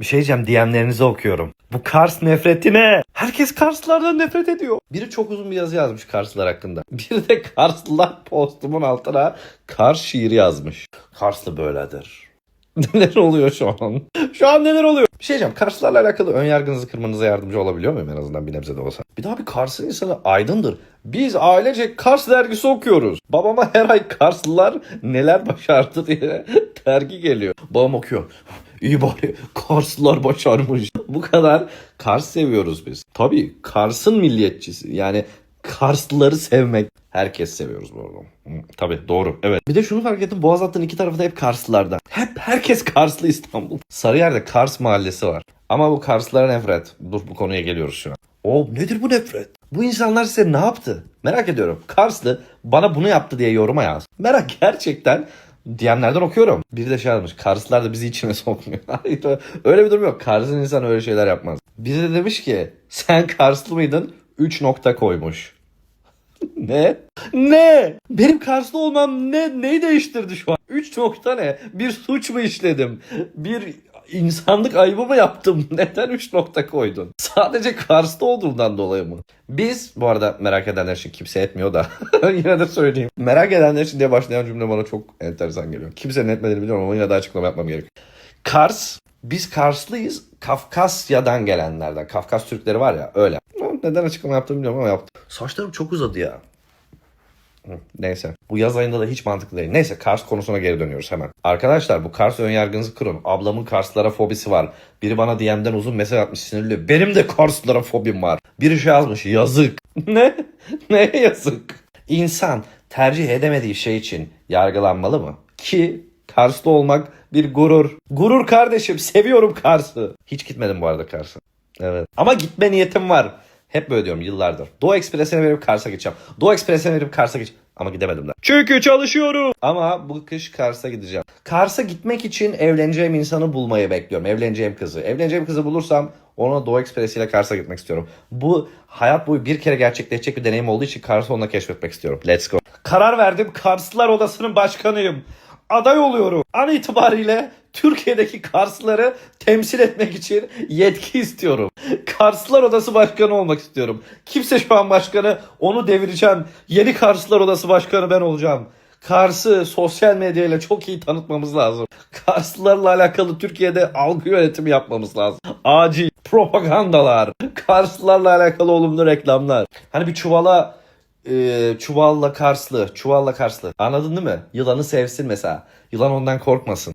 Bir şey diyeceğim DM'lerinizi okuyorum. Bu Kars nefreti ne? Herkes Karslılardan nefret ediyor. Biri çok uzun bir yazı yazmış Karslılar hakkında. Biri de Karslılar postumun altına Kars şiiri yazmış. Karslı böyledir. neler oluyor şu an? Şu an neler oluyor? Bir şey diyeceğim. Karslılarla alakalı ön yargınızı kırmanıza yardımcı olabiliyor muyum en azından bir nebze de olsa? Bir daha bir Kars'ın insanı aydındır. Biz ailece Kars dergisi okuyoruz. Babama her ay Karslılar neler başardı diye dergi geliyor. Babam okuyor. İyi bari Karslılar başarmış. Bu kadar Kars seviyoruz biz. Tabii Kars'ın milliyetçisi. Yani Karslıları sevmek. Herkes seviyoruz bu arada. Hı, Tabii doğru. Evet. Bir de şunu fark ettim. Boğaz hattının iki tarafı da hep Karslılardan. Hep herkes Karslı İstanbul. Sarıyer'de Kars mahallesi var. Ama bu Karslılara nefret. Dur bu konuya geliyoruz şu an. O nedir bu nefret? Bu insanlar size ne yaptı? Merak ediyorum. Karslı bana bunu yaptı diye yoruma yaz. Merak gerçekten DM'lerden okuyorum. Biri de şey yazmış. Karslılar da bizi içine sokmuyor. Hayır öyle bir durum yok. Kars'ın insan öyle şeyler yapmaz. Biri de demiş ki sen Karslı mıydın? 3 nokta koymuş. Ne? Ne? Benim Karslı olmam ne neyi değiştirdi şu an? 3 nokta ne? Bir suç mu işledim? Bir insanlık ayıbı mı yaptım? Neden 3 nokta koydun? Sadece Karslı olduğundan dolayı mı? Biz bu arada merak edenler için kimse etmiyor da yine de söyleyeyim. Merak edenler için diye başlayan cümle bana çok enteresan geliyor. Kimsenin etmediğini biliyorum ama yine de açıklama yapmam gerekiyor. Kars, biz Karslıyız. Kafkasya'dan gelenlerden. Kafkas Türkleri var ya öyle. Neden açıklama yaptığımı bilmiyorum ama yaptım. Saçlarım çok uzadı ya. Neyse. Bu yaz ayında da hiç mantıklı değil. Neyse Kars konusuna geri dönüyoruz hemen. Arkadaşlar bu Kars önyargınızı kırın. Ablamın Karslara fobisi var. Biri bana DM'den uzun mesaj atmış sinirli. Benim de Karslara fobim var. Biri şey yazmış yazık. ne? Ne yazık? İnsan tercih edemediği şey için yargılanmalı mı? Ki Karslı olmak bir gurur. Gurur kardeşim seviyorum Kars'ı. Hiç gitmedim bu arada Kars'a. Evet. Ama gitme niyetim var. Hep böyle diyorum yıllardır. Doğu Ekspresi'ne verip Kars'a gideceğim. Doğu Ekspresi'ne verip Kars'a gideceğim. Ama gidemedim de. Çünkü çalışıyorum. Ama bu kış Kars'a gideceğim. Kars'a gitmek için evleneceğim insanı bulmayı bekliyorum. Evleneceğim kızı. Evleneceğim kızı bulursam ona Doğu Ekspresi ile Kars'a gitmek istiyorum. Bu hayat boyu bir kere gerçekleşecek bir deneyim olduğu için Kars'ı onunla keşfetmek istiyorum. Let's go. Karar verdim. Karslılar Odası'nın başkanıyım. Aday oluyorum. An itibariyle Türkiye'deki Karslıları temsil etmek için yetki istiyorum. Karslılar Odası Başkanı olmak istiyorum. Kimse şu an başkanı onu devireceğim. Yeni Karslılar Odası Başkanı ben olacağım. Kars'ı sosyal medyayla çok iyi tanıtmamız lazım. Karslılarla alakalı Türkiye'de algı yönetimi yapmamız lazım. Acil propagandalar, Karslılarla alakalı olumlu reklamlar. Hani bir çuvala e, çuvalla Karslı, çuvalla Karslı. Anladın değil mi? Yılanı sevsin mesela. Yılan ondan korkmasın.